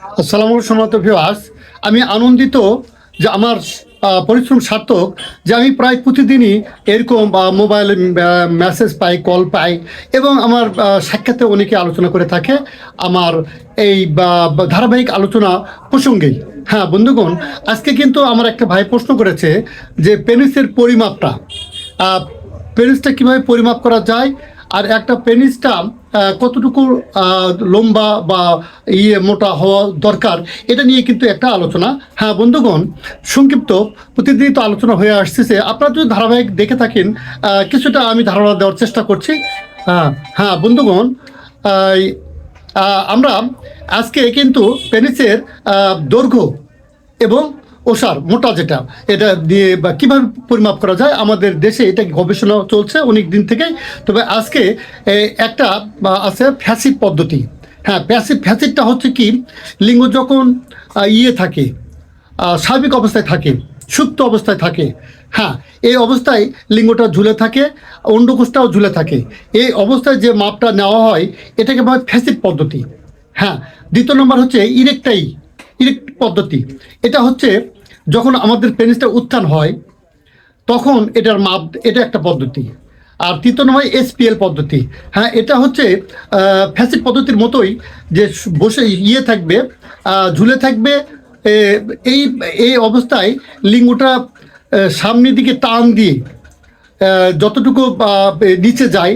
আসসালামু সম্মানিত ভিউয়ার্স আমি আনন্দিত যে আমার পরিশ্রম সার্থক যে আমি প্রায় প্রতিদিনই এরকম মোবাইলে মেসেজ পাই কল পাই এবং আমার সাক্ষাতে অনেকে আলোচনা করে থাকে আমার এই ধারাবাহিক আলোচনা প্রসঙ্গেই। হ্যাঁ বন্ধুগণ, আজকে কিন্তু আমার একটা ভাই প্রশ্ন করেছে যে পেনিসের পরিমাপটা পেনিসটা কীভাবে পরিমাপ করা যায়? আর একটা পেনিসটা কতটুকু লম্বা বা ইয়ে মোটা হওয়া দরকার, এটা নিয়ে কিন্তু একটা আলোচনা। হ্যাঁ বন্ধুগণ, সংক্ষিপ্ত প্রতিদিনই তো আলোচনা হয়ে আসতেছে। আপনারা যদি ধারাবাহিক দেখে থাকেন কিছুটা আমি ধারণা দেওয়ার চেষ্টা করছি। হ্যাঁ হ্যাঁ বন্ধুগণ আমরা আজকে কিন্তু পেনিসের দৈর্ঘ্য এবং ওষার, মোটা যেটা, এটা দিয়ে বা কীভাবে পরিমাপ করা যায়, আমাদের দেশে এটা গবেষণা চলছে অনেক দিন থেকেই। তবে আজকে একটা আছে ফ্যাসিড পদ্ধতি। হ্যাঁ ফ্যাসিড, ফ্যাসিডটা হচ্ছে কি, লিঙ্গ যখন ইয়ে থাকে স্বাভাবিক অবস্থায় থাকে, সুপ্ত অবস্থায় থাকে হ্যাঁ এই অবস্থায় লিঙ্গটা ঝুলে থাকে, অন্ডকোষটাও ঝুলে থাকে। এই অবস্থায় যে মাপটা নেওয়া হয়, এটাকে বলা হয় ফ্যাসিড পদ্ধতি। হ্যাঁ দ্বিতীয় নম্বর হচ্ছে ইরেকটাই, ইরেক্ট পদ্ধতি। এটা হচ্ছে যখন আমাদের পেনিসটা উত্থান হয়, তখন এটার মাপ, এটা একটা পদ্ধতি। আর তৃতীয় এসপিএল পদ্ধতি। হ্যাঁ এটা হচ্ছে ফ্যাসিড পদ্ধতির মতোই যে বসে ইয়ে থাকবে ঝুলে থাকবে এই এই অবস্থায় লিঙ্গটা সামনের দিকে টান দিয়ে যতটুকু নিচে যায়,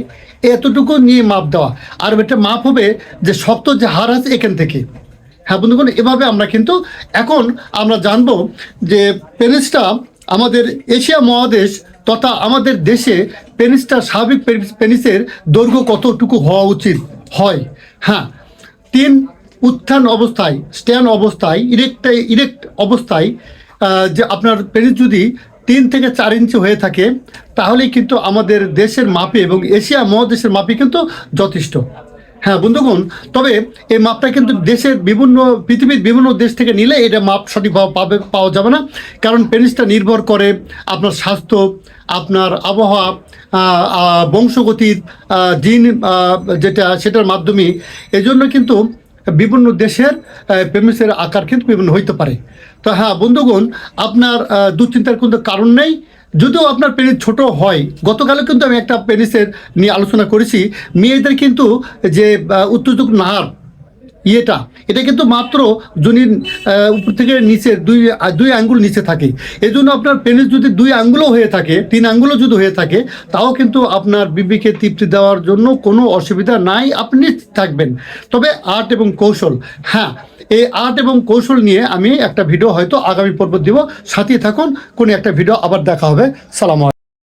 এতটুকু নিয়ে মাপ দেওয়া। আর এটা মাপ হবে যে শক্ত যে হার আছে এখান থেকে। হ্যাঁ বন্ধুগণ, এভাবে আমরা কিন্তু এখন আমরা জানব যে পেনিসটা আমাদের এশিয়া মহাদেশ তথা আমাদের দেশে পেনিসটা স্বাভাবিক পেনিস- পেনিসের দৈর্ঘ্য কতটুকু হওয়া উচিত? হয়। হ্যাঁ তিন উত্থান অবস্থায়, স্ট্যান্ড অবস্থায়, ইরেক্ট ইরেক্ট অবস্থায় যে আপনার পেনিস যদি তিন থেকে চার ইঞ্চি হয়ে থাকে, তাহলেই কিন্তু আমাদের দেশের মাপে এবং এশিয়া মহাদেশের মাপে কিন্তু যথেষ্ট। হ্যাঁ বন্ধুগণ, তবে এই মাপটা কিন্তু দেশের বিভিন্ন, পৃথিবীর বিভিন্ন দেশ থেকে নিলে এটা মাপ সঠিকভাবে পাবে, পাওয়া যাবে না। কারণ পেনিসটা নির্ভর করে আপনার স্বাস্থ্য, আপনার আবহাওয়া বংশগতির জিন যেটা সেটার মাধ্যমে। এজন্য কিন্তু বিভিন্ন দেশের পেনিসের আকার কিন্তু বিভিন্ন হইতে পারে। তো হ্যাঁ বন্ধুগণ, আপনার দুশ্চিন্তার কোনো কারণ নেই। যদিও আপনার পেনিস ছোট হয়, গতকালও কিন্তু আমি একটা পেনিসের নিয়ে আলোচনা করেছি। মেয়েদের কিন্তু যে উত্তেজক নার ইয়েটা, এটা কিন্তু মাত্র জনির উপর থেকে নিচে দুই দুই আঙ্গুল নিচে থাকে। এই জন্য আপনার পেনিস যদি দুই আঙ্গুলও হয়ে থাকে, তিন আঙ্গুলও যদি হয়ে থাকে, তাও কিন্তু আপনার বিবিকে তৃপ্তি দেওয়ার জন্য কোনো অসুবিধা নাই, আপনি থাকবেন। তবে আর্ট এবং কৌশল হ্যাঁ এই আর্ট এবং কৌশল নিয়ে আমি একটা ভিডিও হয়তো আগামী পর্ব দিব। সাথে থাকুন, কোনো একটা ভিডিও আবার দেখা হবে। সালাম।